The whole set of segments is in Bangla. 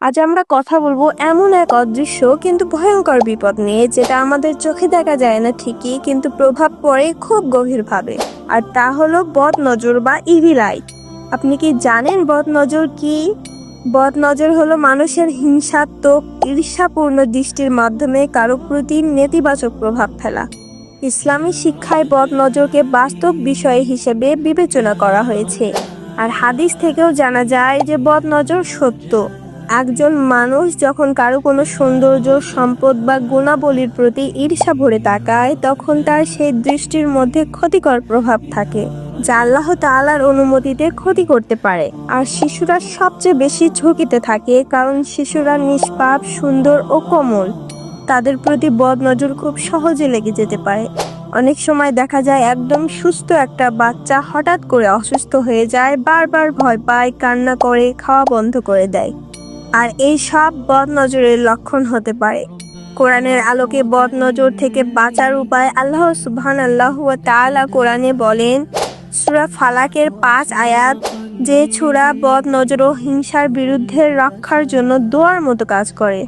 আজ আমরা কথা বলব এমন এক অদৃশ্য, কিন্তু ভয়ঙ্কর বিপদ নিয়ে, যেটা আমাদের চোখে দেখা যায় না ঠিকই, কিন্তু প্রভাব পড়ে খুব গভীরভাবে। আর তা হলো বদ নজর বা ইভিল আই আপনি কি জানেন বদ নজর কি? বদ নজর হলো মানুষের হিংসাত্মক, ঈর্ষাপূর্ণ দৃষ্টির মাধ্যমে কারও প্রতি নেতিবাচক প্রভাব ফেলা। ইসলামী শিক্ষায় বদ নজরকে বাস্তব বিষয় হিসেবে বিবেচনা করা হয়েছে। আর হাদিস থেকেও জানা যায় যে বদ নজর সত্য। একজন মানুষ যখন কারও কোনো সৌন্দর্য, সম্পদ বা গুণাবলীর প্রতি ঈর্ষা ভরে তাকায়, তখন তার সেই দৃষ্টির মধ্যে ক্ষতিকর প্রভাব থাকে, যা আল্লাহ তাআলার অনুমতিতে ক্ষতি করতে পারে। আর শিশুরা সবচেয়ে বেশি ঝুঁকিতে থাকে কারণ শিশুরা নিষ্পাপ, সুন্দর ও কোমল। তাদের প্রতি বদ নজর খুব সহজে লেগে যেতে পারে। অনেক সময় দেখা যায় একদম সুস্থ একটা বাচ্চা হঠাৎ করে অসুস্থ হয়ে যায়, বারবার ভয় পায়, কান্না করে, খাওয়া বন্ধ করে দেয়। আর এই সব বদ নজরের লক্ষণ হতে পারে। কোরআনের আলোকে বদ নজর থেকে বাঁচার উপায় আল্লাহ সুবহান আল্লাহ তাআলা কোরআনে বলেন, সুরা ফালাকের পাঁচ আয়াত, যে ছোড়া বদ নজর ও হিংসার বিরুদ্ধে রক্ষার জন্য দোয়ার মতো কাজ করে।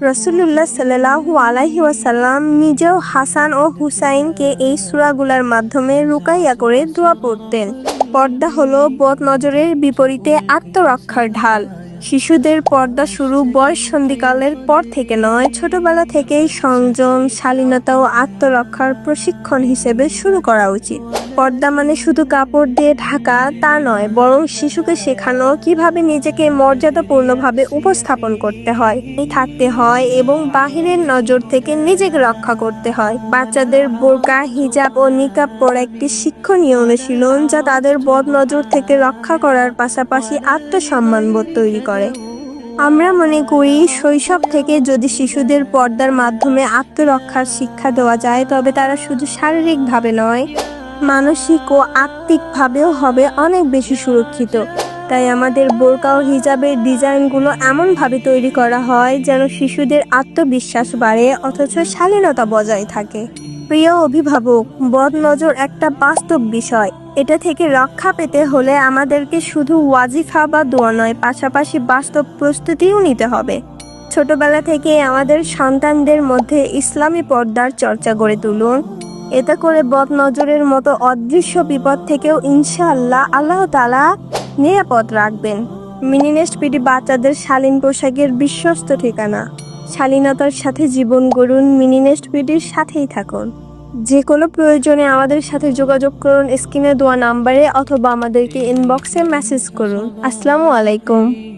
রসুল্লাহ সাল্লাহু আলাইহি ওয়াসাল্লাম নিজেও হাসান ও হুসাইনকে এই সূরাগুলার মাধ্যমে রুকাইয়া করে দোয়া পড়তেন। পর্দা হলো বদ নজরের বিপরীতে আত্মরক্ষার ঢাল। শিশুদের পর্দা শুরু বয়স সন্ধিকালের পর থেকে নয়, ছোটবেলা থেকেই সংযম, শালীনতা ও আত্মরক্ষার প্রশিক্ষণ হিসেবে শুরু করা উচিত। পর্দা মানে শুধু কাপড় দিয়ে ঢাকা তা নয়, বরং শিশুকে শেখানো কীভাবে নিজেকে মর্যাদাপূর্ণভাবে উপস্থাপন করতে হয় থাকতে হয় এবং বাহিরের নজর থেকে নিজেকে রক্ষা করতে হয়। বাচ্চাদের বোরকা, হিজাব ও নিকাব পরা একটি শিক্ষণীয় অনুশীলন যা তাদের বদ নজর থেকে রক্ষা করার পাশাপাশি আত্মসম্মানবোধ তৈরি করে। আমরা মনে করি, শৈশব থেকে যদি শিশুদের পর্দার মাধ্যমে আত্মরক্ষার শিক্ষা দেওয়া যায়, তবে তারা শুধু শারীরিকভাবে নয় মানসিক ও আত্মিকভাবেও হবে অনেক বেশি সুরক্ষিত। তাই আমাদের বোরকা ও হিজাবের ডিজাইনগুলো এমনভাবে তৈরি করা হয় যেন শিশুদের আত্মবিশ্বাস বাড়ে অথচ শালীনতা বজায় থাকে। প্রিয় অভিভাবক বদ নজর একটা বাস্তব বিষয়। এটা থেকে রক্ষা পেতে হলে আমাদেরকে শুধু ওয়াজিফা বা দোয়া নয়, পাশাপাশি বাস্তব প্রস্তুতিও নিতে হবে। ছোটবেলা থেকে আমাদের সন্তানদের মধ্যে ইসলামী পর্দার চর্চা গড়ে তুলুন। এতে করে বদ নজরের মতো অদৃশ্য বিপদ থেকেও ইনশাআল্লাহ আল্লাহ তালা নিরাপদ রাখবেন। মিনিনেস্ট পিটি বাচ্চাদের শালীন পোশাকের বিশ্বস্ত ঠিকানা। শালীনতার সাথে জীবন গড়ুন, মিনিনেস্ট পিটির সাথেই থাকুন। যে কোনো প্রয়োজনে আমাদের সাথে যোগাযোগ করুন স্ক্রিনে দেওয়া নাম্বারে অথবা আমাদেরকে ইনবক্সে মেসেজ করুন। আসসালামু আলাইকুম।